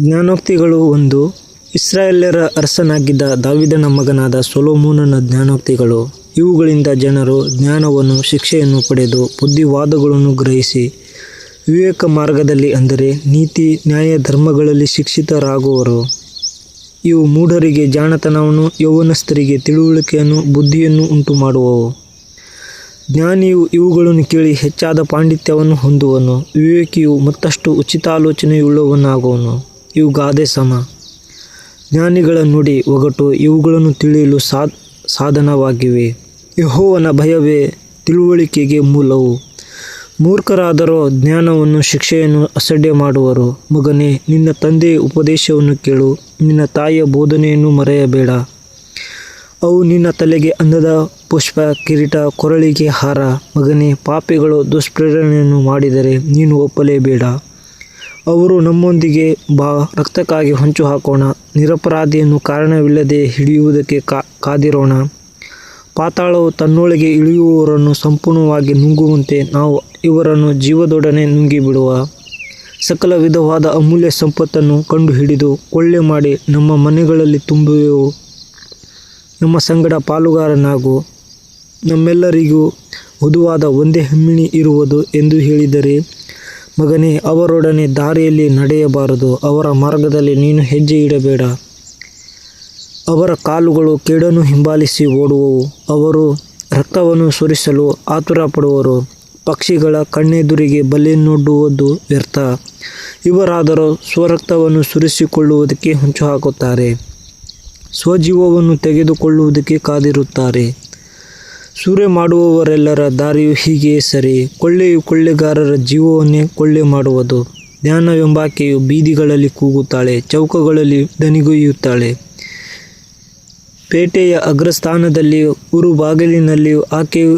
ಜ್ಞಾನೋಕ್ತಿಗಳು ಒಂದು ಇಸ್ರಾಯೇಲ್ಯರ ಅರಸನಾಗಿದ್ದ ದಾವಿದನ ಮಗನಾದ ಸೊಲೋಮೋನನ ಜ್ಞಾನೋಕ್ತಿಗಳು. ಇವುಗಳಿಂದ ಜನರು ಜ್ಞಾನವನ್ನು ಶಿಕ್ಷೆಯನ್ನು ಪಡೆದು ಬುದ್ಧಿವಾದಗಳನ್ನು ಗ್ರಹಿಸಿ ವಿವೇಕ ಮಾರ್ಗದಲ್ಲಿ ಅಂದರೆ ನೀತಿ, ನ್ಯಾಯ ಧರ್ಮಗಳಲ್ಲಿ ಶಿಕ್ಷಿತರಾಗುವರು. ಇವು ಮೂಢರಿಗೆ ಜಾಣತನವನ್ನು, ಯೌವನಸ್ಥರಿಗೆ ತಿಳುವಳಿಕೆಯನ್ನು ಬುದ್ಧಿಯನ್ನು ಉಂಟು ಮಾಡುವವು ಜ್ಞಾನಿಯು ಇವುಗಳನ್ನು ಕೇಳಿ ಹೆಚ್ಚಾದ ಪಾಂಡಿತ್ಯವನ್ನು ಹೊಂದುವನು, ವಿವೇಕಿಯು ಮತ್ತಷ್ಟು ಉಚಿತಾಲೋಚನೆಯುಳ್ಳವನಾಗುವನು. ಇವು ಗಾದೆ ಸಮ. ಜ್ಞಾನಿಗಳ ನುಡಿ ಒಗಟು ಇವುಗಳನ್ನು ತಿಳಿಯಲು ಸಾಧ್, ಸಾಧನವಾಗಿವೆ. ಯಹೋವನ ಭಯವೇ ತಿಳುವಳಿಕೆಗೆ ಮೂಲವು. ಮೂರ್ಖರಾದರೂ ಜ್ಞಾನವನ್ನು, ಶಿಕ್ಷೆಯನ್ನು ಅಸಡ್ಡೆ ಮಾಡುವರು. ಮಗನೇ, ನಿನ್ನ ತಂದೆಯ ಉಪದೇಶವನ್ನು ಕೇಳು. ನಿನ್ನ ತಾಯಿಯ ಬೋಧನೆಯನ್ನು ಮರೆಯಬೇಡ. ಅವು ನಿನ್ನ ತಲೆಗೆ ಅಂದದ ಪುಷ್ಪ, ಕಿರೀಟ, ಕೊರಳಿಗೆ ಹಾರ. ಮಗನೇ, ಪಾಪಿಗಳು ದುಷ್ಪ್ರೇರಣೆಯನ್ನು ಮಾಡಿದರೆ ನೀನು ಒಪ್ಪಲೇಬೇಡ. ಅವರು ನಮ್ಮೊಂದಿಗೆ ಬಾ, ರಕ್ತಕ್ಕಾಗಿ ಹೊಂಚು ಹಾಕೋಣ. ನಿರಪರಾಧಿಯನ್ನು ಕಾರಣವಿಲ್ಲದೆ ಹಿಡಿಯುವುದಕ್ಕೆ ಕಾದಿರೋಣ. ಪಾತಾಳವು ತನ್ನೊಳಗೆ ಇಳಿಯುವವರನ್ನು ಸಂಪೂರ್ಣವಾಗಿ ನುಂಗುವಂತೆ ನಾವು ಇವರನ್ನು ಜೀವದೊಡನೆ ನುಂಗಿಬಿಡುವ. ಸಕಲ ವಿಧವಾದ ಅಮೂಲ್ಯ ಸಂಪತ್ತನ್ನು ಕಂಡುಹಿಡಿದು ಕೊಳ್ಳೆ ಮಾಡಿ ನಮ್ಮ ಮನೆಗಳಲ್ಲಿ ತುಂಬುವೆವು. ನಮ್ಮ ಸಂಗಡ ಪಾಲುಗಾರನಾಗು. ನಮ್ಮೆಲ್ಲರಿಗೂ ವಧುವಾದ ಒಂದೇ ಹೆಮ್ಮಿಣಿ ಇರುವುದು ಎಂದು ಹೇಳಿದರೆ ಮಗನೇ, ಅವರೊಡನೆ ದಾರಿಯಲ್ಲಿ ನಡೆಯಬಾರದು. ಅವರ ಮಾರ್ಗದಲ್ಲಿ ನೀನು ಹೆಜ್ಜೆ ಇಡಬೇಡ. ಅವರ ಕಾಲುಗಳು ಕೇಡನ್ನು ಹಿಂಬಾಲಿಸಿ ಓಡುವವು. ಅವರು ರಕ್ತವನ್ನು ಸುರಿಸಲು ಆತುರ ಪಡುವರು ಪಕ್ಷಿಗಳ ಕಣ್ಣೆದುರಿಗೆ ಬಲೆಯನ್ನೊಡ್ಡುವುದು ವ್ಯರ್ಥ. ಇವರಾದರೂ ಸ್ವರಕ್ತವನ್ನು ಸುರಿಸಿಕೊಳ್ಳುವುದಕ್ಕೆ ಹುಂಚು ಹಾಕುತ್ತಾರೆ. ಸ್ವಜೀವವನ್ನು ತೆಗೆದುಕೊಳ್ಳುವುದಕ್ಕೆ ಕಾದಿರುತ್ತಾರೆ. ಸೂರೆ ಮಾಡುವವರೆಲ್ಲರ ದಾರಿಯು ಹೀಗೆಯೇ ಸರಿ. ಕೊಳ್ಳೆಯು ಕೊಳ್ಳೆಗಾರರ ಜೀವವನ್ನೇ ಕೊಳ್ಳೆ ಮಾಡುವುದು. ಜ್ಞಾನವೆಂಬಾಕೆಯು ಬೀದಿಗಳಲ್ಲಿ ಕೂಗುತ್ತಾಳೆ, ಚೌಕಗಳಲ್ಲಿ ದನಿಗೊಯ್ಯುತ್ತಾಳೆ ಪೇಟೆಯ ಅಗ್ರಸ್ಥಾನದಲ್ಲಿಯೂ ಊರು ಬಾಗಿಲಿನಲ್ಲಿಯೂ ಆಕೆಯು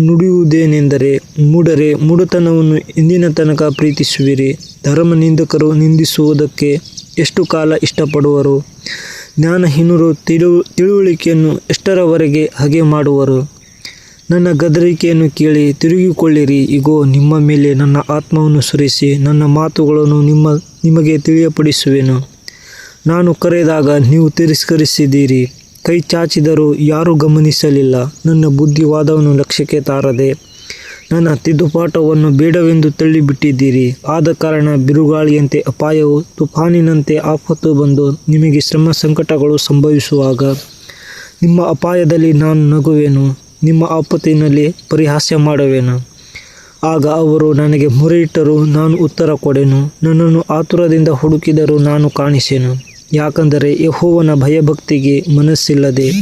ನುಡಿಯುವುದೇನೆಂದರೆ ಮೂಡರೆ ಮೂಡತನವನ್ನು ಇಂದಿನ ತನಕ ಪ್ರೀತಿಸುವಿರಿ. ಧರ್ಮ ನಿಂದಕರು ನಿಂದಿಸುವುದಕ್ಕೆ ಎಷ್ಟು ಕಾಲ ಇಷ್ಟಪಡುವರು? ಜ್ಞಾನಹೀನರು ತಿಳು, ತಿಳುವಳಿಕೆಯನ್ನು ಎಷ್ಟರವರೆಗೆ ಹಗೆ ಮಾಡುವರು? ನನ್ನ ಗದರಿಕೆಯನ್ನು ಕೇಳಿ ತಿರುಗಿಕೊಳ್ಳಿರಿ. ಇಗೋ, ನಿಮ್ಮ ಮೇಲೆ ನನ್ನ ಆತ್ಮವನ್ನು ಸುರಿಸಿ, ನನ್ನ ಮಾತುಗಳನ್ನು ನಿಮ್ಮ, ನಿಮಗೆ ತಿಳಿಯಪಡಿಸುವೆನು. ನಾನು ಕರೆದಾಗ ನೀವು ತಿರಸ್ಕರಿಸಿದ್ದೀರಿ. ಕೈ ಚಾಚಿದರೂ ಯಾರೂ ಗಮನಿಸಲಿಲ್ಲ. ನನ್ನ ಬುದ್ಧಿವಾದವನ್ನು ಲಕ್ಷ್ಯಕ್ಕೆ ತಾರದೆ ನನ್ನ ತಿದ್ದುಪಾಠವನ್ನು ಬೇಡವೆಂದು ತಳ್ಳಿಬಿಟ್ಟಿದ್ದೀರಿ. ಆದ ಕಾರಣ ಬಿರುಗಾಳಿಯಂತೆ, ಅಪಾಯವು ತುಫಾನಿನಂತೆ ಆಪತ್ತು ಬಂದು ನಿಮಗೆ ಶ್ರಮ ಸಂಕಟಗಳು ಸಂಭವಿಸುವಾಗ ನಿಮ್ಮ ಅಪಾಯದಲ್ಲಿ ನಾನು ನಗುವೆನು. ನಿಮ್ಮ ಆಪತ್ತಿನಲ್ಲಿ ಪರಿಹಾಸ್ಯ ಮಾಡುವೆನು. ಆಗ ಅವರು ನನಗೆ ಮುರಿಯಿಟ್ಟರು ನಾನು ಉತ್ತರ ಕೊಡೆನು. ನನ್ನನ್ನು ಆತುರದಿಂದ ಹುಡುಕಿದರೂ ನಾನು ಕಾಣಿಸೆನು. ಯಾಕಂದರೆ ಯಹೋವನ ಭಯಭಕ್ತಿಗೆ ಮನಸ್ಸಿಲ್ಲದೆ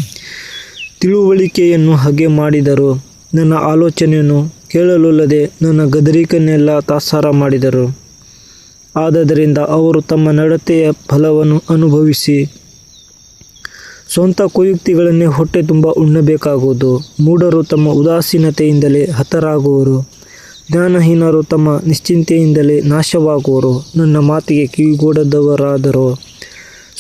ತಿಳುವಳಿಕೆಯನ್ನು ಹಗೆ ಮಾಡಿದರು. ನನ್ನ ಆಲೋಚನೆಯನ್ನು ಕೇಳಲುಲ್ಲದೆ ನನ್ನ ಗದರಿಕನ್ನೆಲ್ಲ ತಾತ್ಸಾರ ಮಾಡಿದರು. ಆದ್ದರಿಂದ ಅವರು ತಮ್ಮ ನಡತೆಯ ಫಲವನ್ನು ಅನುಭವಿಸಿ ಸ್ವಂತ ಕುಯುಕ್ತಿಗಳನ್ನೇ ಹೊಟ್ಟೆ ತುಂಬ ಉಣ್ಣಬೇಕಾಗುವುದು. ಮೂಢರು ತಮ್ಮ ಉದಾಸೀನತೆಯಿಂದಲೇ ಹತರಾಗುವರು. ಜ್ಞಾನಹೀನರು ತಮ್ಮ ನಿಶ್ಚಿಂತೆಯಿಂದಲೇ ನಾಶವಾಗುವರು. ನನ್ನ ಮಾತಿಗೆ ಕಿವಿಗೂಡದವರಾದರೂ,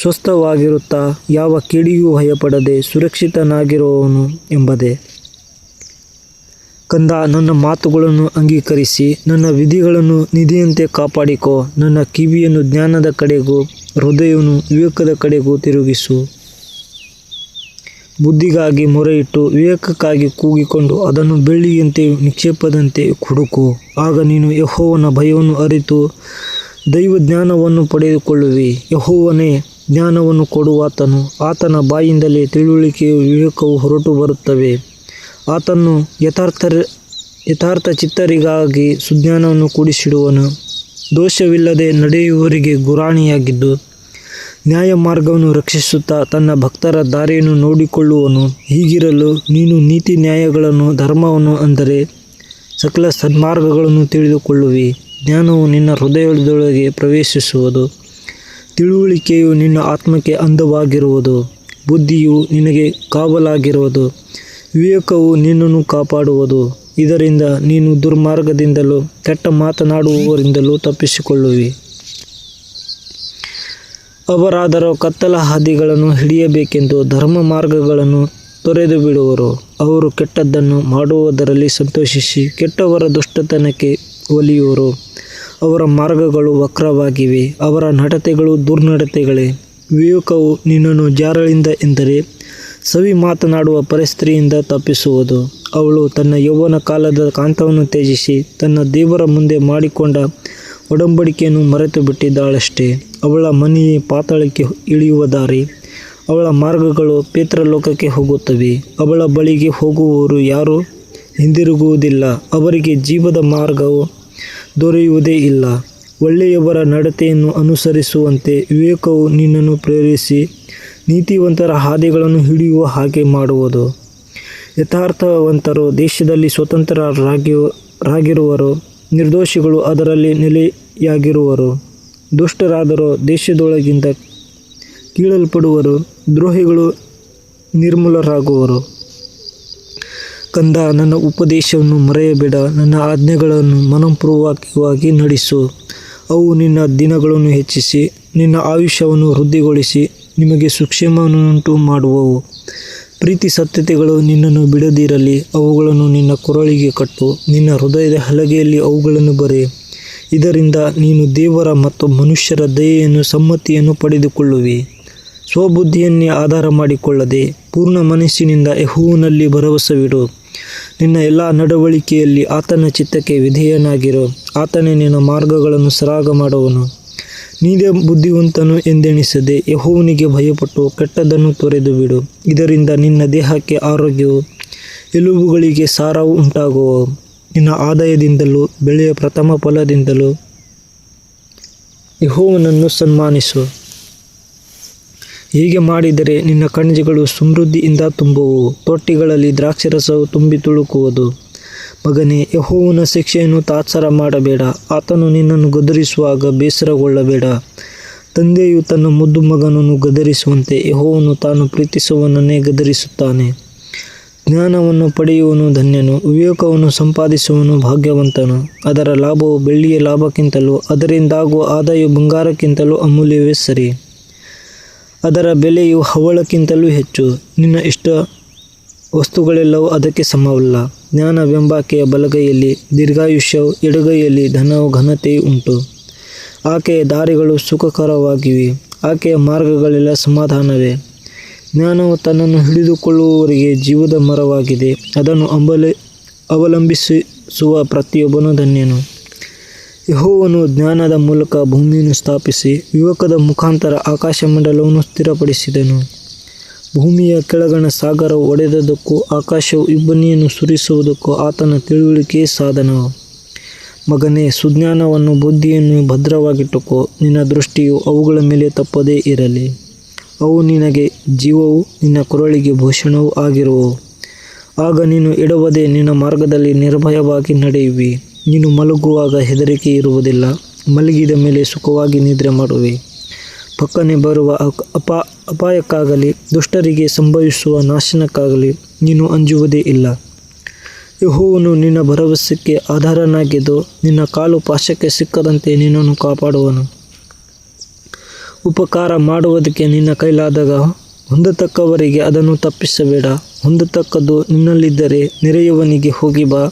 ಸ್ವಸ್ಥವಾಗಿರುತ್ತಾ ಯಾವ ಕಿಡಿಯೂ ಭಯಪಡದೆ ಸುರಕ್ಷಿತನಾಗಿರುವವನು ಎಂಬುದೇ. ಕಂದ, ನನ್ನ ಮಾತುಗಳನ್ನು ಅಂಗೀಕರಿಸಿ, ನನ್ನ ವಿಧಿಗಳನ್ನು ನಿಧಿಯಂತೆ ಕಾಪಾಡಿಕೋ, ನನ್ನ ಕಿವಿಯನ್ನು ಜ್ಞಾನದ ಕಡೆಗೂ, ಹೃದಯವನ್ನು ವಿವೇಕದ ಕಡೆಗೂ ತಿರುಗಿಸು. ಬುದ್ಧಿಗಾಗಿ ಮೊರೆಯಿಟ್ಟು ವಿವೇಕಕ್ಕಾಗಿ ಕೂಗಿಕೊಂಡು ಅದನ್ನು ಬೆಳ್ಳಿಯಂತೆ ನಿಕ್ಷೇಪದಂತೆ ಹುಡುಕು. ಆಗ ನೀನು ಯಹೋವನ ಭಯವನ್ನು ಅರಿತು ದೈವ ಜ್ಞಾನವನ್ನು ಪಡೆದುಕೊಳ್ಳುವಿ. ಯಹೋವನೇ ಜ್ಞಾನವನ್ನು ಕೊಡುವಾತನು. ಆತನ ಬಾಯಿಂದಲೇ ತಿಳುವಳಿಕೆಯು ವಿವೇಕವು ಹೊರಟು ಬರುತ್ತವೆ. ಆತನು ಯಥಾರ್ಥ ಯಥಾರ್ಥ ಚಿತ್ತರಿಗಾಗಿ ಸುಜ್ಞಾನವನ್ನು ಕೂಡಿಸಿಡುವನು. ದೋಷವಿಲ್ಲದೆ ನಡೆಯುವವರಿಗೆ ಗುರಾಣಿಯಾಗಿದ್ದು ನ್ಯಾಯ ಮಾರ್ಗವನ್ನು ರಕ್ಷಿಸುತ್ತಾ ತನ್ನ ಭಕ್ತರ ದಾರಿಯನ್ನು ನೋಡಿಕೊಳ್ಳುವನು. ಹೀಗಿರಲು ನೀನು ನೀತಿ ನ್ಯಾಯಗಳನ್ನು, ಧರ್ಮವನ್ನು ಅಂದರೆ ಸಕಲ ಸನ್ಮಾರ್ಗಗಳನ್ನು ತಿಳಿದುಕೊಳ್ಳುವಿ. ಜ್ಞಾನವು ನಿನ್ನ ಹೃದಯದೊಳಗೆ ಪ್ರವೇಶಿಸುವುದು. ತಿಳುವಳಿಕೆಯು ನಿನ್ನ ಆತ್ಮಕ್ಕೆ ಅಂದವಾಗಿರುವುದು. ಬುದ್ಧಿಯು ನಿನಗೆ ಕಾವಲಾಗಿರುವುದು. ವಿವೇಕವು ನಿನ್ನನ್ನು ಕಾಪಾಡುವುದು. ಇದರಿಂದ ನೀನು ದುರ್ಮಾರ್ಗದಿಂದಲೂ ಕೆಟ್ಟ ಮಾತನಾಡುವವರಿಂದಲೂ ತಪ್ಪಿಸಿಕೊಳ್ಳುವಿ. ಅವರಾದರೋ ಕತ್ತಲ ಹಾದಿಗಳನ್ನು ಹಿಡಿಯಬೇಕೆಂದು ಧರ್ಮ ಮಾರ್ಗಗಳನ್ನು ತೊರೆದು ಬಿಡುವರು ಅವರು ಕೆಟ್ಟದ್ದನ್ನು ಮಾಡುವುದರಲ್ಲಿ ಸಂತೋಷಿಸಿ ಕೆಟ್ಟವರ ದುಷ್ಟತನಕ್ಕೆ ಒಲಿಯುವರು. ಅವರ ಮಾರ್ಗಗಳು ವಕ್ರವಾಗಿವೆ, ಅವರ ನಡತೆಗಳು ದುರ್ನಡತೆಗಳೇ. ವಿವೇಕವು ನಿನ್ನನ್ನು ಜಾರಳಿಂದ ಎಂದರೆ ಸವಿ ಮಾತನಾಡುವ ಪರಿಸ್ಥಿತಿಯಿಂದ ತಪ್ಪಿಸುವುದು. ಅವಳು ತನ್ನ ಯೌವನ ಕಾಲದ ಕಾಂತವನ್ನು ತ್ಯಜಿಸಿ ತನ್ನ ದೇವರ ಮುಂದೆ ಮಾಡಿಕೊಂಡ ಒಡಂಬಡಿಕೆಯನ್ನು ಮರೆತು ಬಿಟ್ಟಿದ್ದಾಳಷ್ಟೇ ಅವಳ ಮನೆಯೇ ಪಾತಾಳಕ್ಕೆ ಇಳಿಯುವ ದಾರಿ. ಅವಳ ಮಾರ್ಗಗಳು ಪೇತ್ರಲೋಕಕ್ಕೆ ಹೋಗುತ್ತವೆ. ಅವಳ ಬಳಿಗೆ ಹೋಗುವವರು ಯಾರೂ ಹಿಂದಿರುಗುವುದಿಲ್ಲ. ಅವರಿಗೆ ಜೀವದ ಮಾರ್ಗವು ದೊರೆಯುವುದೇ ಇಲ್ಲ. ಒಳ್ಳೆಯವರ ನಡತೆಯನ್ನು ಅನುಸರಿಸುವಂತೆ ವಿವೇಕವು ನಿನ್ನನ್ನು ಪ್ರೇರಿಸಿ ನೀತಿವಂತರ ಹಾದಿಗಳನ್ನು ಹಿಡಿಯುವ ಹಾಗೆ ಮಾಡುವುದು. ಯಥಾರ್ಥವಂತರು ದೇಶದಲ್ಲಿ ಸ್ವತಂತ್ರರಾಗಿ ರಾಗಿರುವರು. ನಿರ್ದೋಷಿಗಳು ಅದರಲ್ಲಿ ನೆಲೆಯಾಗಿರುವರು. ದುಷ್ಟರಾದರೂ ದೇಶದೊಳಗಿಂದ ಕೀಳಲ್ಪಡುವರು. ದ್ರೋಹಿಗಳು ನಿರ್ಮೂಲರಾಗುವರು. ಕಂದ, ನನ್ನ ಉಪದೇಶವನ್ನು ಮರೆಯಬೇಡ. ನನ್ನ ಆಜ್ಞೆಗಳನ್ನು ಮನಪೂರ್ವಕವಾಗಿ ನಡೆಸು. ಅವು ನಿನ್ನ ದಿನಗಳನ್ನು ಹೆಚ್ಚಿಸಿ, ನಿನ್ನ ಆಯುಷ್ಯವನ್ನು ವೃದ್ಧಿಗೊಳಿಸಿ, ನಿಮಗೆ ಸುಕ್ಷೇಮವನ್ನುಂಟು ಮಾಡುವವು ಪ್ರೀತಿ ಸತ್ಯತೆಗಳು ನಿನ್ನನ್ನು ಬಿಡದಿರಲಿ, ಅವುಗಳನ್ನು ನಿನ್ನ ಕೊರಳಿಗೆ ಕಟ್ಟು. ನಿನ್ನ ಹೃದಯದ ಹಲಗೆಯಲ್ಲಿ ಅವುಗಳನ್ನು ಬರೆ. ಇದರಿಂದ ನೀನು ದೇವರ ಮತ್ತು ಮನುಷ್ಯರ ದಯೆಯನ್ನು ಸಮ್ಮತಿಯನ್ನು ಪಡೆದುಕೊಳ್ಳುವಿ. ಸ್ವಬುದ್ಧಿಯನ್ನೇ ಆಧಾರ ಮಾಡಿಕೊಳ್ಳದೆ ಪೂರ್ಣ ಮನಸ್ಸಿನಿಂದ ಯೆಹೋವನಲ್ಲಿ ಭರವಸವಿಡು. ನಿನ್ನ ಎಲ್ಲ ನಡವಳಿಕೆಯಲ್ಲಿ ಆತನ ಚಿತ್ತಕ್ಕೆ ವಿಧೇಯನಾಗಿರು. ಆತನೇ ನಿನ್ನ ಮಾರ್ಗಗಳನ್ನು ಸರಾಗ ಮಾಡುವನು ನೀನೇ ಬುದ್ಧಿವಂತನು ಎಂದೆಣಿಸದೆ ಯಹೋವನಿಗೆ ಭಯಪಟ್ಟು ಕೆಟ್ಟದನ್ನು ತೊರೆದು ಬಿಡು. ಇದರಿಂದ ನಿನ್ನ ದೇಹಕ್ಕೆ ಆರೋಗ್ಯವು, ಎಲುಬುಗಳಿಗೆ ಸಾರವು ಉಂಟಾಗುವ ನಿನ್ನ ಆದಾಯದಿಂದಲೂ, ಬೆಳೆಯ ಪ್ರಥಮ ಫಲದಿಂದಲೂ ಯಹೋವನನ್ನು ಸನ್ಮಾನಿಸು. ಹೀಗೆ ಮಾಡಿದರೆ ನಿನ್ನ ಕಣಜಗಳು ಸಮೃದ್ಧಿಯಿಂದ ತುಂಬುವು ತೊಟ್ಟಿಗಳಲ್ಲಿ ದ್ರಾಕ್ಷರಸವು ತುಂಬಿ ತುಳುಕುವುದು. ಮಗನೇ, ಯಹೋವನ ಶಿಕ್ಷೆಯನ್ನು ತಾತ್ಸಾರ ಮಾಡಬೇಡ. ಆತನು ನಿನ್ನನ್ನು ಗದರಿಸುವಾಗ ಬೇಸರಗೊಳ್ಳಬೇಡ. ತಂದೆಯು ತನ್ನ ಮುದ್ದು ಮಗನನ್ನು ಗದರಿಸುವಂತೆ ಯೆಹೋವನು ತಾನು ಪ್ರೀತಿಸುವವನನ್ನೇ ಗದರಿಸುತ್ತಾನೆ. ಜ್ಞಾನವನ್ನು ಪಡೆಯುವನು ಧನ್ಯನು, ವಿವೇಕವನ್ನು ಸಂಪಾದಿಸುವನು ಭಾಗ್ಯವಂತನು. ಅದರ ಲಾಭವು ಬೆಳ್ಳಿಯ ಲಾಭಕ್ಕಿಂತಲೂ, ಅದರಿಂದಾಗುವ ಆದಾಯ ಬಂಗಾರಕ್ಕಿಂತಲೂ ಅಮೂಲ್ಯವೇ ಸರಿ. ಅದರ ಬೆಲೆಯು ಹವಳಕ್ಕಿಂತಲೂ ಹೆಚ್ಚು. ನಿನ್ನ ಇಷ್ಟ ವಸ್ತುಗಳೆಲ್ಲವೂ ಅದಕ್ಕೆ ಸಮವಲ್ಲ. ಜ್ಞಾನವೆಂಬಾಕೆಯ ಬಲಗೈಯಲ್ಲಿ, ದೀರ್ಘಾಯುಷ್ಯವು ಎಡಗೈಯಲ್ಲಿ ಧನವು ಘನತೆಯೂ ಉಂಟು. ಆಕೆಯ ದಾರಿಗಳು ಸುಖಕರವಾಗಿವೆ. ಆಕೆಯ ಮಾರ್ಗಗಳೆಲ್ಲ ಸಮಾಧಾನವೇ. ಜ್ಞಾನವು ತನ್ನನ್ನು ಹಿಡಿದುಕೊಳ್ಳುವವರಿಗೆ ಜೀವದ ಮರವಾಗಿದೆ. ಅದನ್ನು ಅಂಬಲಿ, ಅವಲಂಬಿಸುವ ಪ್ರತಿಯೊಬ್ಬನು ಧನ್ಯನು. ಯಹೋವನು ಜ್ಞಾನದ ಮೂಲಕ ಭೂಮಿಯನ್ನು ಸ್ಥಾಪಿಸಿ ಯುವಕದ ಮುಖಾಂತರ ಆಕಾಶಮಂಡಲವನ್ನು ಸ್ಥಿರಪಡಿಸಿದನು. ಭೂಮಿಯ ಕೆಳಗಣ ಸಾಗರ ಒಡೆದದಕ್ಕೂ ಆಕಾಶವು ಇಬ್ಬನಿಯನ್ನು ಸುರಿಸುವುದಕ್ಕೂ ಆತನ ತಿಳುವಳಿಕೆ ಸಾಧನ. ಮಗನೇ, ಸುಜ್ಞಾನವನ್ನು ಬುದ್ಧಿಯನ್ನು ಭದ್ರವಾಗಿಟ್ಟುಕೋ. ನಿನ್ನ ದೃಷ್ಟಿಯು ಅವುಗಳ ಮೇಲೆ ತಪ್ಪದೇ ಇರಲಿ. ಅವು ನಿನಗೆ ಜೀವವು ನಿನ್ನ ಕೊರಳಿಗೆ ಭೂಷಣವೂ ಆಗಿರುವವು. ಆಗ ನೀನು ಎಡವದೆ ನಿನ್ನ ಮಾರ್ಗದಲ್ಲಿ ನಿರ್ಭಯವಾಗಿ ನಡೆಯುವಿ. ನೀನು ಮಲಗುವಾಗ ಹೆದರಿಕೆ ಇರುವುದಿಲ್ಲ. ಮಲಗಿದ ಮೇಲೆ ಸುಖವಾಗಿ ನಿದ್ರೆ ಮಾಡುವೆ. ಪಕ್ಕನೆ ಬರುವ ಅಪ ಅಪಾ ಅಪಾಯಕ್ಕಾಗಲಿ, ದುಷ್ಟರಿಗೆ ಸಂಭವಿಸುವ ನಾಶನಕ್ಕಾಗಲಿ ನೀನು ಅಂಜುವುದೇ ಇಲ್ಲ. ಯಹೋವನು ನಿನ್ನ ಭರವಸೆಗೆ ಆಧಾರನಾಗಿದ್ದು ನಿನ್ನ ಕಾಲು ಪಾಶಕ್ಕೆ ಸಿಕ್ಕದಂತೆ ನಿನ್ನನ್ನು ಕಾಪಾಡುವನು. ಉಪಕಾರ ಮಾಡುವುದಕ್ಕೆ ನಿನ್ನ ಕೈಲಾದಾಗ ಹೊಂದತಕ್ಕವರಿಗೆ ಅದನ್ನು ತಪ್ಪಿಸಬೇಡ. ಹೊಂದತಕ್ಕದ್ದು ನಿನ್ನಲ್ಲಿದ್ದರೆ ನೆರೆಯವನಿಗೆ ಹೋಗಿ ಬಾ.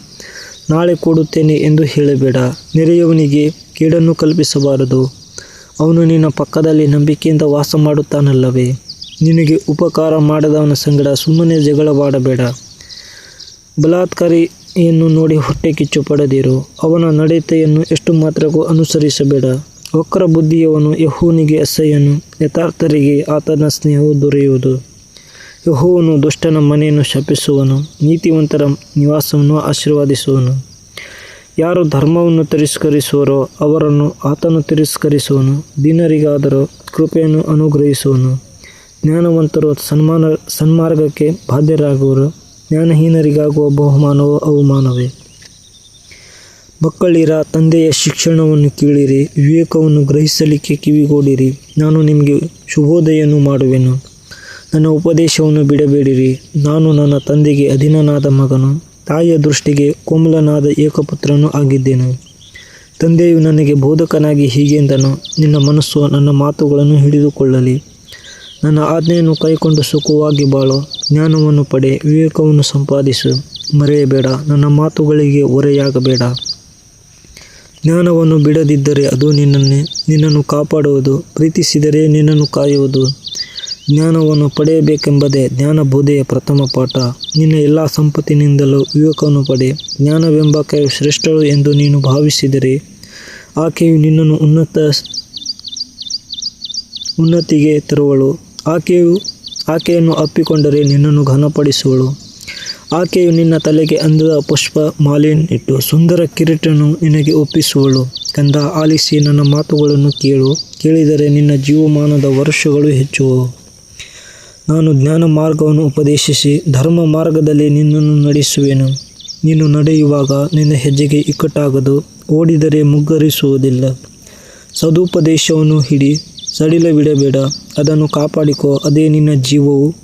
ನಾಳೆ ಕೊಡುತ್ತೇನೆ ಎಂದು ಹೇಳಬೇಡ. ನೆರೆಯವನಿಗೆ ಕೇಡನ್ನು ಕಲ್ಪಿಸಬಾರದು. ಅವನು ನಿನ್ನ ಪಕ್ಕದಲ್ಲಿ ನಂಬಿಕೆಯಿಂದ ವಾಸ ಮಾಡುತ್ತಾನಲ್ಲವೇ ನಿನಗೆ ಉಪಕಾರ ಮಾಡದವನ ಸಂಗಡ ಸುಮ್ಮನೆ ಜಗಳವಾಡಬೇಡ. ಬಲಾತ್ಕಾರಿಯನ್ನು ನೋಡಿ ಹೊಟ್ಟೆ ಕಿಚ್ಚು ಪಡೆದಿರು ಅವನ ನಡತೆಯನ್ನು ಎಷ್ಟು ಮಾತ್ರಕ್ಕೂ ಅನುಸರಿಸಬೇಡ. ವಕ್ರ ಬುದ್ಧಿಯವನು ಯಹೋನಿಗೆ ಅಸಹ್ಯನು, ಯಥಾರ್ಥರಿಗೆ ಆತನ ಸ್ನೇಹವು ದೊರೆಯುವುದು. ಯಹೋವನು ದುಷ್ಟನ ಮನೆಯನ್ನು ಶಪಿಸುವನು, ನೀತಿವಂತರ ನಿವಾಸವನ್ನು ಆಶೀರ್ವಾದಿಸುವನು. ಯಾರು ಧರ್ಮವನ್ನು ತಿರಸ್ಕರಿಸುವರೋ ಅವರನ್ನು ಆತನು ತಿರಸ್ಕರಿಸುವನು. ದೀನರಿಗಾದರೂ ಕೃಪೆಯನ್ನು ಅನುಗ್ರಹಿಸುವನು. ಜ್ಞಾನವಂತರು ಸನ್ಮಾನ, ಸನ್ಮಾರ್ಗಕ್ಕೆ ಬಾಧ್ಯರಾಗುವರು. ಜ್ಞಾನಹೀನರಿಗಾಗುವ ಬಹುಮಾನವು ಅವಮಾನವೇ. ಮಕ್ಕಳಿರ, ತಂದೆಯ ಶಿಕ್ಷಣವನ್ನು ಕೇಳಿರಿ, ವಿವೇಕವನ್ನು ಗ್ರಹಿಸಲಿಕ್ಕೆ ಕಿವಿಗೂಡಿರಿ. ನಾನು ನಿಮಗೆ ಶುಭೋದಯವನ್ನು ಮಾಡುವೆನು. ನನ್ನ ಉಪದೇಶವನ್ನು ಬಿಡಬೇಡಿರಿ. ನಾನು ನನ್ನ ತಂದೆಗೆ ಅಧೀನನಾದ ಮಗನು. ತಾಯಿಯ ದೃಷ್ಟಿಗೆ ಕೋಮಲನಾದ ಏಕಪುತ್ರನೂ ಆಗಿದ್ದೇನೆ. ತಂದೆಯು ನನಗೆ ಬೋಧಕನಾಗಿ ಹೀಗೆಂದನು ನಿನ್ನ ಮನಸ್ಸು ನನ್ನ ಮಾತುಗಳನ್ನು ಹಿಡಿದುಕೊಳ್ಳಲಿ. ನನ್ನ ಆಜ್ಞೆಯನ್ನು ಕೈಕೊಂಡು ಸುಖವಾಗಿ ಬಾಳು, ಜ್ಞಾನವನ್ನು ಪಡೆ, ವಿವೇಕವನ್ನು ಸಂಪಾದಿಸು. ಮರೆಯಬೇಡ, ನನ್ನ ಮಾತುಗಳಿಗೆ ಹೊರೆಯಾಗಬೇಡ ಜ್ಞಾನವನ್ನು ಬಿಡದಿದ್ದರೆ ಅದು ನಿನ್ನನ್ನೇ, ನಿನ್ನನ್ನು ಕಾಪಾಡುವುದು, ಪ್ರೀತಿಸಿದರೆ ನಿನ್ನನ್ನು ಕಾಯುವುದು. ಜ್ಞಾನವನ್ನು ಪಡೆಯಬೇಕೆಂಬುದೇ ಜ್ಞಾನ ಬೋಧೆಯ ಪ್ರಥಮ ಪಾಠ. ನಿನ್ನ ಎಲ್ಲ ಸಂಪತ್ತಿನಿಂದಲೂ ವಿವೇಕವನ್ನು ಪಡೆ. ಜ್ಞಾನವೆಂಬಾಕೆಯು ಶ್ರೇಷ್ಠಳು ಎಂದು ನೀನು ಭಾವಿಸಿದರೆ ಆಕೆಯು ನಿನ್ನನ್ನು ಉನ್ನತ ಉನ್ನತಿಗೆ ತರುವಳು. ಆಕೆಯು, ಆಕೆಯನ್ನು ಅಪ್ಪಿಕೊಂಡರೆ ನಿನ್ನನ್ನು ಘನಪಡಿಸುವಳು. ಆಕೆಯು ನಿನ್ನ ತಲೆಗೆ ಅಂದದ ಪುಷ್ಪ ಮಾಲೆಯನ್ನಿಟ್ಟು ಸುಂದರ ಕಿರೀಟನ್ನು ನಿನಗೆ ಒಪ್ಪಿಸುವಳು. ಕಂದ ಆಲಿಸಿ ನನ್ನ ಮಾತುಗಳನ್ನು ಕೇಳು. ಕೇಳಿದರೆ ನಿನ್ನ ಜೀವಮಾನದ ವರ್ಷಗಳು ಹೆಚ್ಚುವವು. ನಾನು ಜ್ಞಾನ ಮಾರ್ಗವನ್ನು ಉಪದೇಶಿಸಿ ಧರ್ಮ ಮಾರ್ಗದಲ್ಲಿ ನಿನ್ನನ್ನು ನಡೆಸುವೆನು. ನೀನು ನಡೆಯುವಾಗ ನಿನ್ನ ಹೆಜ್ಜೆಗೆ ಇಕ್ಕಟ್ಟಾಗದು, ಓಡಿದರೆ ಮುಗ್ಗರಿಸುವುದಿಲ್ಲ. ಸದುಪದೇಶವನ್ನು ಹಿಡಿ ಸಡಿಲವಿಡಬೇಡ ಅದನ್ನು ಕಾಪಾಡಿಕೋ, ಅದೇ ನಿನ್ನ ಜೀವವು.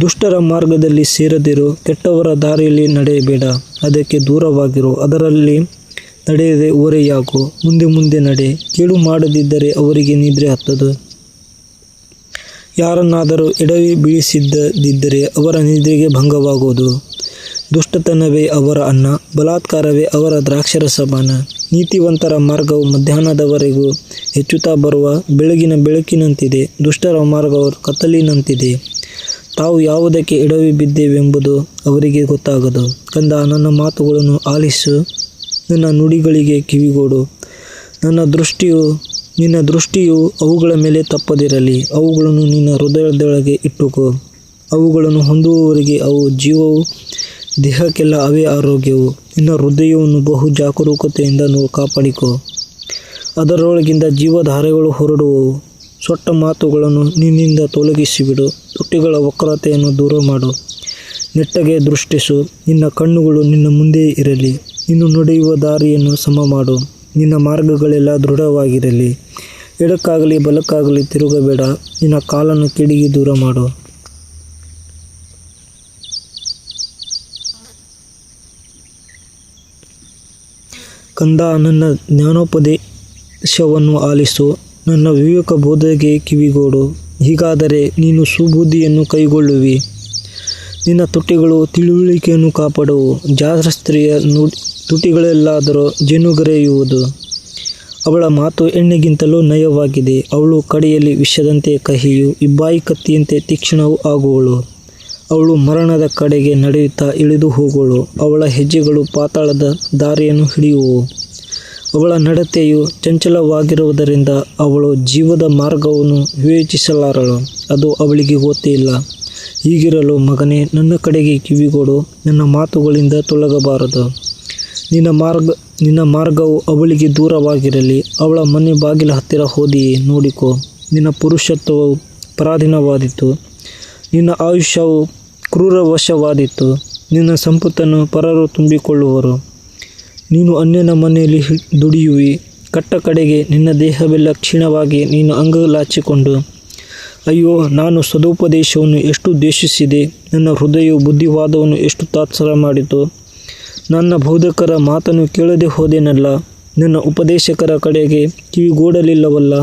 ದುಷ್ಟರ ಮಾರ್ಗದಲ್ಲಿ ಸೇರದಿರು, ಕೆಟ್ಟವರ ದಾರಿಯಲ್ಲಿ ನಡೆಯಬೇಡ, ಅದಕ್ಕೆ ದೂರವಾಗಿರು, ಅದರಲ್ಲಿ ನಡೆಯದೆ ಓರೆಯಾಗು, ಮುಂದೆ ಮುಂದೆ ನಡೆ ಕೇಳು ಮಾಡದಿದ್ದರೆ ಅವರಿಗೆ ನಿದ್ರೆ ಹತ್ತದು. ಯಾರನ್ನಾದರೂ ಎಡವಿ ಬೀಳಿಸಿದ್ದದಿದ್ದರೆ ಅವರ ನಿದ್ರೆಗೆ ಭಂಗವಾಗುವುದು. ದುಷ್ಟತನವೇ ಅವರ ಅನ್ನ, ಬಲಾತ್ಕಾರವೇ ಅವರ ದ್ರಾಕ್ಷರಸಪಾನ ನೀತಿವಂತರ ಮಾರ್ಗವು ಮಧ್ಯಾಹ್ನದವರೆಗೂ ಹೆಚ್ಚುತ್ತಾ ಬರುವ ಬೆಳಗಿನ ಬೆಳಕಿನಂತಿದೆ, ದುಷ್ಟರ ಮಾರ್ಗವು ಕತ್ತಲಿನಂತಿದೆ. ತಾವು ಯಾವುದಕ್ಕೆ ಎಡವಿ ಬಿದ್ದೇವೆಂಬುದು ಅವರಿಗೆ ಗೊತ್ತಾಗದು. ಕಂದ, ನನ್ನ ಮಾತುಗಳನ್ನು ಆಲಿಸು. ನನ್ನ ನುಡಿಗಳಿಗೆ ಕಿವಿಗೋಡು. ನನ್ನ ದೃಷ್ಟಿಯು ನಿನ್ನ ದೃಷ್ಟಿಯು ಅವುಗಳ ಮೇಲೆ ತಪ್ಪದಿರಲಿ. ಅವುಗಳನ್ನು ನಿನ್ನ ಹೃದಯದೊಳಗೆ ಇಟ್ಟುಕೋ. ಅವುಗಳನ್ನು ಹೊಂದುವವರಿಗೆ ಅವು ಜೀವವು, ದೇಹಕ್ಕೆಲ್ಲ ಅವೇ ಆರೋಗ್ಯವು. ನಿನ್ನ ಹೃದಯವನ್ನು ಬಹು ಜಾಗರೂಕತೆಯಿಂದ ಕಾಪಾಡಿಕೋ. ಅದರೊಳಗಿಂದ ಜೀವಧಾರೆಗಳು ಹೊರಡುವವು. ಸೊಟ್ಟ ಮಾತುಗಳನ್ನು ನಿನ್ನಿಂದ ತೊಲಗಿಸಿಬಿಡು. ತುಟ್ಟಿಗಳ ವಕ್ರತೆಯನ್ನು ದೂರ ಮಾಡು. ನೆಟ್ಟಗೆ ದೃಷ್ಟಿಸು. ನಿನ್ನ ಕಣ್ಣುಗಳು ನಿನ್ನ ಮುಂದೆ ಇರಲಿ. ಇನ್ನು ನಡೆಯುವ ದಾರಿಯನ್ನು ಸಮ ಮಾಡು. ನಿನ್ನ ಮಾರ್ಗಗಳೆಲ್ಲ ದೃಢವಾಗಿರಲಿ. ಎಡಕ್ಕಾಗಲಿ, ಬಲಕ್ಕಾಗಲಿ ತಿರುಗಬೇಡ. ನಿನ್ನ ಕಾಲನ್ನು ಕಿಡಿಗಿ ದೂರ ಮಾಡು. ಕಂದ, ನನ್ನ ಜ್ಞಾನೋಪದೇಶವನ್ನು ಆಲಿಸು. ನನ್ನ ವಿವೇಕ ಬೋಧೆಗೆ ಕಿವಿಗೋಡು. ಹೀಗಾದರೆ ನೀನು ಸುಬುದ್ಧಿಯನ್ನು ಕೈಗೊಳ್ಳುವಿ. ನಿನ್ನ ತುಟಿಗಳು ತಿಳುವಳಿಕೆಯನ್ನು ಕಾಪಾಡುವು. ಜಾಸ್ತ್ರೀಯ ನುಡಿ ತುಟಿಗಳೆಲ್ಲಾದರೂ ಜೇನುಗರೆಯುವುದು. ಅವಳ ಮಾತು ಎಣ್ಣೆಗಿಂತಲೂ ನಯವಾಗಿದೆ. ಅವಳು ಕಡೆಯಲ್ಲಿ ವಿಷದಂತೆ ಕಹಿಯು, ಇಬ್ಬಾಯಿ ಕತ್ತಿಯಂತೆ ತೀಕ್ಷ್ಣವೂ ಆಗುವಳು. ಅವಳು ಮರಣದ ಕಡೆಗೆ ನಡೆಯುತ್ತಾ ಇಳಿದು ಹೋಗುವಳು. ಅವಳ ಹೆಜ್ಜೆಗಳು ಪಾತಾಳದ ದಾರಿಯನ್ನು ಹಿಡಿಯುವು. ಅವಳ ನಡತೆಯು ಚಂಚಲವಾಗಿರುವುದರಿಂದ ಅವಳು ಜೀವದ ಮಾರ್ಗವನ್ನು ವಿವೇಚಿಸಲಾರಳು. ಅದು ಅವಳಿಗೆ ಗೊತ್ತಿಲ್ಲ. ಹೀಗಿರಲು ಮಗನೇ, ನನ್ನ ಕಡೆಗೆ ಕಿವಿಗೊಡು, ನನ್ನ ಮಾತುಗಳಿಂದ ತೊಲಗಬಾರದು. ನಿನ್ನ ಮಾರ್ಗ, ನಿನ್ನ ಮಾರ್ಗವು ಅವಳಿಗೆ ದೂರವಾಗಿರಲಿ, ಅವಳ ಮನೆ ಬಾಗಿಲ ಹತ್ತಿರ ಹೋದಿಯೇ, ನೋಡಿಕೋ, ನಿನ್ನ ಪುರುಷತ್ವವು ಪರಾಧೀನವಾದಿತ್ತು ನಿನ್ನ ಆಯುಷ್ಯವು ಕ್ರೂರವಶವಾದಿತ್ತು ನಿನ್ನ ಸಂಪತ್ತನ್ನು ಪರರು ತುಂಬಿಕೊಳ್ಳುವರು. ನೀನು ಅನ್ಯನ ಮನೆಯಲ್ಲಿ ದುಡಿಯುವಿ. ಕಟ್ಟ ಕಡೆಗೆ ನಿನ್ನ ದೇಹವೆಲ್ಲ ಕ್ಷೀಣವಾಗಿ ನೀನು ಅಂಗಲಾಚಿಕೊಂಡು ಅಯ್ಯೋ, ನಾನು ಸದುಪದೇಶವನ್ನು ಎಷ್ಟು ದ್ವೇಷಿಸಿದೆ, ನನ್ನ ಹೃದಯವು ಬುದ್ಧಿವಾದವನ್ನು ಎಷ್ಟು ತಾತ್ಸರ ಮಾಡಿತು. ನನ್ನ ಬೋಧಕರ ಮಾತನ್ನು ಕೇಳದೆ ಹೋದೆನಲ್ಲ, ನನ್ನ ಉಪದೇಶಕರ ಕಡೆಗೆ ಕಿವಿಗೂಡಲಿಲ್ಲವಲ್ಲ.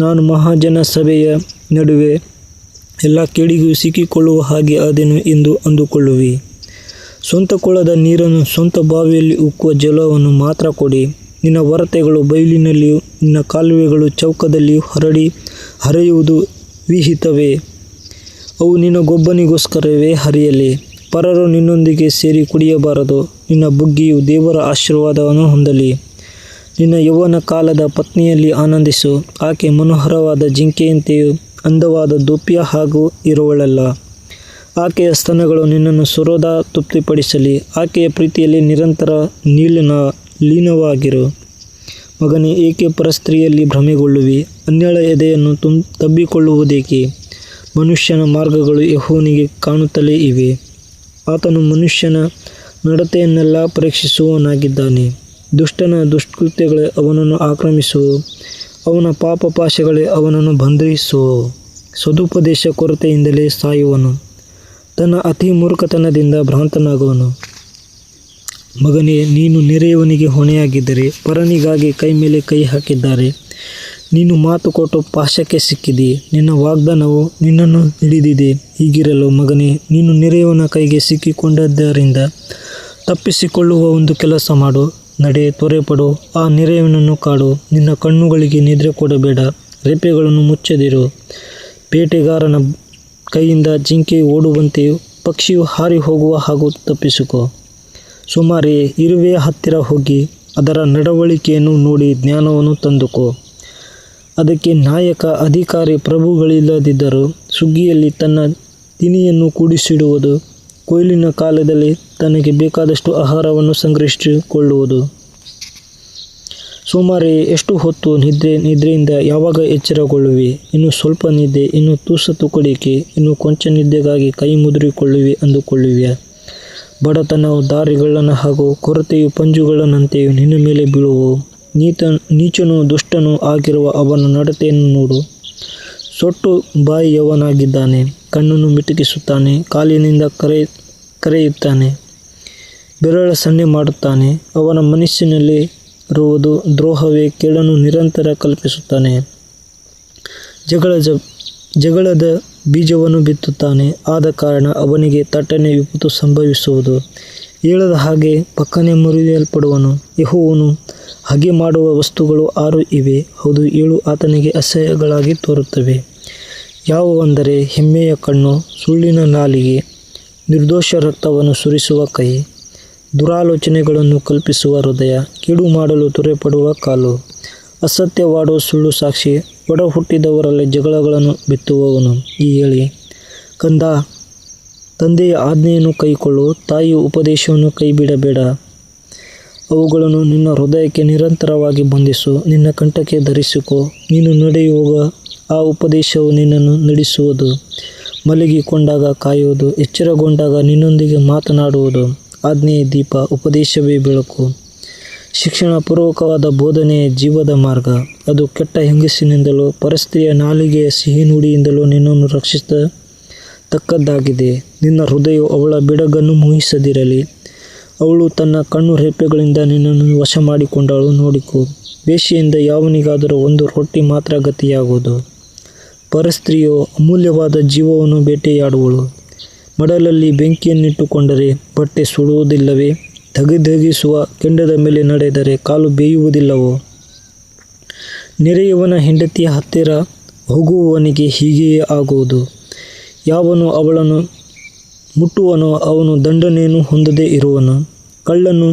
ನಾನು ಮಹಾಜನ ಸಭೆಯ ನಡುವೆ ಎಲ್ಲ ಕೇಡಿಗೂ ಸಿಕ್ಕಿಕೊಳ್ಳುವ ಹಾಗೆ ಆದೆನು ಎಂದು ಅಂದುಕೊಳ್ಳುವಿ. ಸ್ವಂತ ಕೊಳದ ನೀರನ್ನು ಸ್ವಂತ ಬಾವಿಯಲ್ಲಿ ಉಕ್ಕುವ ಜಲವನ್ನು ಮಾತ್ರ ಕೊಡಿ. ನಿನ್ನ ಹೊರತೆಗಳು ಬಯಲಿನಲ್ಲಿಯೂ, ನಿನ್ನ ಕಾಲುವೆಗಳು ಚೌಕದಲ್ಲಿಯೂ ಹರಡಿ ಹರಿಯುವುದು ವಿಹಿತವೇ. ಅವು ನಿನಗೊಬ್ಬನಿಗೋಸ್ಕರವೇ ಹರಿಯಲಿ. ಪರರು ನಿನ್ನೊಂದಿಗೆ ಸೇರಿ ಕುಡಿಯಬಾರದು. ನಿನ್ನ ಬುಗ್ಗಿಯು ದೇವರ ಆಶೀರ್ವಾದವನ್ನು ಹೊಂದಲಿ. ನಿನ್ನ ಯೌವನ ಕಾಲದ ಪತ್ನಿಯಲ್ಲಿ ಆನಂದಿಸು. ಆಕೆ ಮನೋಹರವಾದ ಜಿಂಕೆಯಂತೆಯೂ ಅಂದವಾದ ದೂಪ್ಯ ಹಾಗೂ ಇರುವಳಲ್ಲ. ಆಕೆಯ ಸ್ತನಗಳು ನಿನ್ನನ್ನು ಸುರೋದ ತೃಪ್ತಿಪಡಿಸಲಿ. ಆಕೆಯ ಪ್ರೀತಿಯಲ್ಲಿ ನಿರಂತರ ನೀಲಿನ ಲೀನವಾಗಿರು. ಮಗನೇ, ಏಕೆ ಪರಸ್ತ್ರೀಯಲ್ಲಿ ಭ್ರಮೆಗೊಳ್ಳುವಿ? ಅನ್ಯಳ ಎದೆಯನ್ನು ತುಂ, ತಬ್ಬಿಕೊಳ್ಳುವುದೇಕೆ? ಮನುಷ್ಯನ ಮಾರ್ಗಗಳು ಯಹೋನಿಗೆ ಕಾಣುತ್ತಲೇ ಇವೆ. ಆತನು ಮನುಷ್ಯನ ನಡತೆಯನ್ನೆಲ್ಲ ಪರೀಕ್ಷಿಸುವವನಾಗಿದ್ದಾನೆ. ದುಷ್ಟನ ದುಷ್ಕೃತ್ಯಗಳೇ ಅವನನ್ನು ಆಕ್ರಮಿಸುವು ಅವನ ಪಾಪ ಪಾಶಗಳೇ ಅವನನ್ನು ಬಂಧಿಸುವು ಸದುಪದೇಶ ಕೊರತೆಯಿಂದಲೇ ಸಾಯುವನು. ತನ್ನ ಅತಿ ಮೂರ್ಖತನದಿಂದ ಭ್ರಾಂತನಾಗುವನು. ಮಗನೇ, ನೀನು ನೆರೆಯವನಿಗೆ ಹೊಣೆಯಾಗಿದ್ದರೆ ಪರನಿಗಾಗಿ ಕೈ ಮೇಲೆ ಕೈ ಹಾಕಿದ್ದಾರೆ. ನೀನು ಮಾತು ಕೊಟ್ಟು ಪಾಶಕ್ಕೆ ಸಿಕ್ಕಿದಿ. ನಿನ್ನ ವಾಗ್ದಾನವು ನಿನ್ನನ್ನು ಹಿಡಿದಿದೆ. ಹೀಗಿರಲು ಮಗನೇ, ನೀನು ನೆರೆಯವನ ಕೈಗೆ ಸಿಕ್ಕಿಕೊಂಡದ್ದರಿಂದ ತಪ್ಪಿಸಿಕೊಳ್ಳುವ ಒಂದು ಕೆಲಸ ಮಾಡು. ನಡೆ, ತ್ವರೆಪಡು. ಆ ನೆರೆಯವನನ್ನು ಕಾಡು. ನಿನ್ನ ಕಣ್ಣುಗಳಿಗೆ ನಿದ್ರೆ ಕೊಡಬೇಡ. ರೆಪೆಗಳನ್ನು ಮುಚ್ಚದಿರು. ಬೇಟೆಗಾರನ ಕೈಯಿಂದ ಜಿಂಕೆ ಓಡುವಂತೆಯೂ ಪಕ್ಷಿಯು ಹಾರಿ ಹೋಗುವ ಹಾಗೂ ತಪ್ಪಿಸಿಕೊ. ಸುಮಾರೇ ಇರುವೆಯ ಹತ್ತಿರ ಹೋಗಿ ಅದರ ನಡವಳಿಕೆಯನ್ನು ನೋಡಿ ಜ್ಞಾನವನ್ನು ತಂದುಕೋ. ಅದಕ್ಕೆ ನಾಯಕ, ಅಧಿಕಾರಿ, ಪ್ರಭುಗಳಿಲ್ಲದಿದ್ದರೂ ಸುಗ್ಗಿಯಲ್ಲಿ ತನ್ನ ತಿನಿಯನ್ನು ಕೂಡಿಸಿಡುವುದು, ಕೊಯ್ಲಿನ ಕಾಲದಲ್ಲಿ ತನಗೆ ಬೇಕಾದಷ್ಟು ಆಹಾರವನ್ನು ಸಂಗ್ರಹಿಸಿಕೊಳ್ಳುವುದು. ಸುಮಾರಿ ಎಷ್ಟು ಹೊತ್ತು ನಿದ್ರೆ, ನಿದ್ರೆಯಿಂದ ಯಾವಾಗ ಎಚ್ಚರಗೊಳ್ಳುವೆ? ಇನ್ನು ಸ್ವಲ್ಪ ನಿದ್ದೆ ಇನ್ನು ತೂಸತ್ತು ತುಕಡಿಕೆ ಇನ್ನು ಕೊಂಚ ನಿದ್ದೆಗಾಗಿ ಕೈ ಮುದುರಿಕೊಳ್ಳುವೆ ಬಡತನವು ದಾರಿಗಳನ್ನು ಹಾಗೂ ಕೊರತೆಯು ಪಂಜುಗಳನ್ನಂತೆಯೂ ನಿನ್ನ ಮೇಲೆ ಬೀಳುವು ನೀತ, ನೀಚನು ದುಷ್ಟನು ಆಗಿರುವ ಅವನ ನಡತೆಯನ್ನು ನೋಡು. ಸೊಟ್ಟು ಬಾಯಿಯವನಾಗಿದ್ದಾನೆ, ಕಣ್ಣನ್ನು ಮಿಟುಕಿಸುತ್ತಾನೆ, ಕಾಲಿನಿಂದ ಕರೆ, ಕರೆಯುತ್ತಾನೆ, ಬೆರಳ ಸನ್ನೆ ಮಾಡುತ್ತಾನೆ, ಅವನ ಮನಸ್ಸಿನಲ್ಲಿ ಇರುವುದು ದ್ರೋಹವೇ ಕೇಳನ್ನು ನಿರಂತರ ಕಲ್ಪಿಸುತ್ತಾನೆ. ಜಗಳ ಜಗಳದ ಬೀಜವನ್ನು ಬಿತ್ತುತ್ತಾನೆ. ಆದ ಕಾರಣ ಅವನಿಗೆ ತಟ್ಟನೆ ವಿಪತ್ತು ಸಂಭವಿಸುವುದು. ಹೇಳದ ಹಾಗೆ ಪಕ್ಕನೆ ಮುರಿಯಲ್ಪಡುವನು. ಯೆಹೋವನು ಹಗೆ ಮಾಡುವ ವಸ್ತುಗಳು ಆರು ಇವೆ. ಹೌದು, ಏಳು ಆತನಿಗೆ ಅಸಹ್ಯಗಳಾಗಿ ತೋರುತ್ತವೆ. ಯಾವುವೆಂದರೆ ಹೆಮ್ಮೆಯ ಕಣ್ಣು, ಸುಳ್ಳಿನ ನಾಲಿಗೆ, ನಿರ್ದೋಷ ರಕ್ತವನ್ನು ಸುರಿಸುವ ಕೈ, ದುರಾಲೋಚನೆಗಳನ್ನು ಕಲ್ಪಿಸುವ ಹೃದಯ, ಕೀಡು ಮಾಡಲು ತೊರೆಪಡುವ ಕಾಲು, ಅಸತ್ಯವಾಡುವ ಸುಳ್ಳು ಸಾಕ್ಷಿ ಒಡ ಹುಟ್ಟಿದವರಲ್ಲಿ ಜಗಳಗಳನ್ನು ಬಿತ್ತುವವನು. ಈ ಹೇಳಿ, ಕಂದ, ತಂದೆಯ ಆಜ್ಞೆಯನ್ನು ಕೈಕೊಳ್ಳು, ತಾಯಿಯ ಉಪದೇಶವನ್ನು ಕೈಬಿಡಬೇಡ. ಅವುಗಳನ್ನು ನಿನ್ನ ಹೃದಯಕ್ಕೆ ನಿರಂತರವಾಗಿ ಬಂಧಿಸು, ನಿನ್ನ ಕಂಠಕ್ಕೆ ಧರಿಸಿಕೊ. ನೀನು ನಡೆಯುವಾಗ ಆ ಉಪದೇಶವು ನಿನ್ನನ್ನು ನಡೆಸುವುದು, ಮಲಗಿಕೊಂಡಾಗ ಕಾಯುವುದು, ಎಚ್ಚರಗೊಂಡಾಗ ನಿನ್ನೊಂದಿಗೆ ಮಾತನಾಡುವುದು. ಆಜ್ಞೆಯ ದೀಪ, ಉಪದೇಶವೇ ಬೆಳಕು. ಶಿಕ್ಷಣ ಪೂರ್ವಕವಾದ ಬೋಧನೆ ಜೀವದ ಮಾರ್ಗ. ಅದು ಕೆಟ್ಟ ಹೆಂಗಸಿನಿಂದಲೂ, ಪರಸ್ತ್ರೀಯ ನಾಲಿಗೆಯ ಸಿಹಿ ನುಡಿಯಿಂದಲೂ ನಿನ್ನನ್ನು ರಕ್ಷಿಸತಕ್ಕದ್ದಾಗಿದೆ. ನಿನ್ನ ಹೃದಯವು ಅವಳ ಬಿಡಗನ್ನು ಮುಹಿಸದಿರಲಿ ಅವಳು ತನ್ನ ಕಣ್ಣು ರೆಪ್ಪೆಗಳಿಂದ ನಿನ್ನನ್ನು ವಶ ಮಾಡಿಕೊಂಡಳು ನೋಡಿಕೊ ವೇಷಿಯಿಂದ ಯಾವನಿಗಾದರೂ ಒಂದು ರೊಟ್ಟಿ ಮಾತ್ರ ಗತಿಯಾಗುವುದು ಪರಸ್ತ್ರೀಯು ಅಮೂಲ್ಯವಾದ ಜೀವವನ್ನು ಬೇಟೆಯಾಡುವಳು. ಮಡಲಲ್ಲಿ ಬೆಂಕಿಯನ್ನಿಟ್ಟುಕೊಂಡರೆ ಬಟ್ಟೆ ಸುಡುವುದಿಲ್ಲವೇ? ಧಗಿಧಗಿಸುವ ಕೆಂಡದ ಮೇಲೆ ನಡೆದರೆ ಕಾಲು ಬೇಯುವುದಿಲ್ಲವೋ? ನೆರೆಯವನ ಹೆಂಡತಿಯ ಹತ್ತಿರ ಹೋಗುವವನಿಗೆ ಹೀಗೆಯೇ ಆಗುವುದು. ಯಾವನು ಅವಳನ್ನು ಮುಟ್ಟುವನೋ ಅವನು ದಂಡನೆಯನ್ನು ಹೊಂದದೇ ಇರುವನು. ಕಳ್ಳನು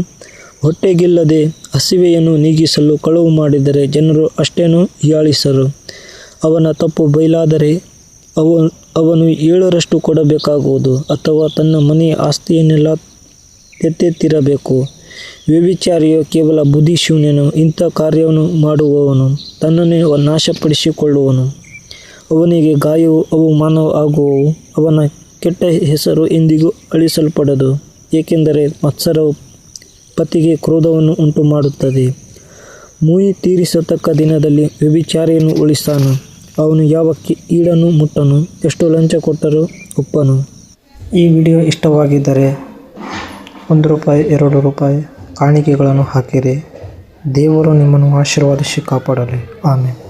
ಹೊಟ್ಟೆಗಿಲ್ಲದೆ ಹಸಿವೆಯನ್ನು ನೀಗಿಸಲು ಕಳವು ಮಾಡಿದರೆ ಜನರು ಅಷ್ಟೇನೂ ಹೀಯಾಳಿಸರು. ಅವನ ತಪ್ಪು ಬಯಲಾದರೆ ಅವ, ಅವನು ಏಳರಷ್ಟು ಕೊಡಬೇಕಾಗುವುದು ಅಥವಾ ತನ್ನ ಮನೆಯ ಆಸ್ತಿಯನ್ನೆಲ್ಲ ತೆತ್ತೆತ್ತಿರಬೇಕು ವ್ಯಭಿಚಾರಿಯು ಕೇವಲ ಬುದ್ಧಿಶೂನ್ಯನು, ಇಂಥ ಕಾರ್ಯವನ್ನು ಮಾಡುವವನು, ತನ್ನನ್ನೇ ನಾಶಪಡಿಸಿಕೊಳ್ಳುವನು. ಅವನಿಗೆ ಗಾಯವು ಅವಮಾನವು ಆಗುವವು ಅವನ ಕೆಟ್ಟ ಹೆಸರು ಎಂದಿಗೂ ಅಳಿಸಲ್ಪಡದು, ಏಕೆಂದರೆ ಮತ್ಸರವು ಪತಿಗೆ ಕ್ರೋಧವನ್ನು ಉಂಟು ಮಾಡುತ್ತದೆ ಮುಯಿ ತೀರಿಸತಕ್ಕ ದಿನದಲ್ಲಿ ವ್ಯಭಿಚಾರಿಯನ್ನು ಉಳಿಸಾನು, ಅವನು ಯಾವ ಈಡನ್ನು ಮುಟ್ಟನು, ಎಷ್ಟು ಲಂಚ ಕೊಟ್ಟರೂ ಒಪ್ಪನು. ಈ ವಿಡಿಯೋ ಇಷ್ಟವಾಗಿದ್ದರೆ ಒಂದು ರೂಪಾಯಿ ಎರಡು ರೂಪಾಯಿ ಕಾಣಿಕೆಗಳನ್ನು ಹಾಕಿರಿ. ದೇವರು ನಿಮ್ಮನ್ನು ಆಶೀರ್ವಾದಿಸಿ ಕಾಪಾಡಲಿ. ಆಮೇಲೆ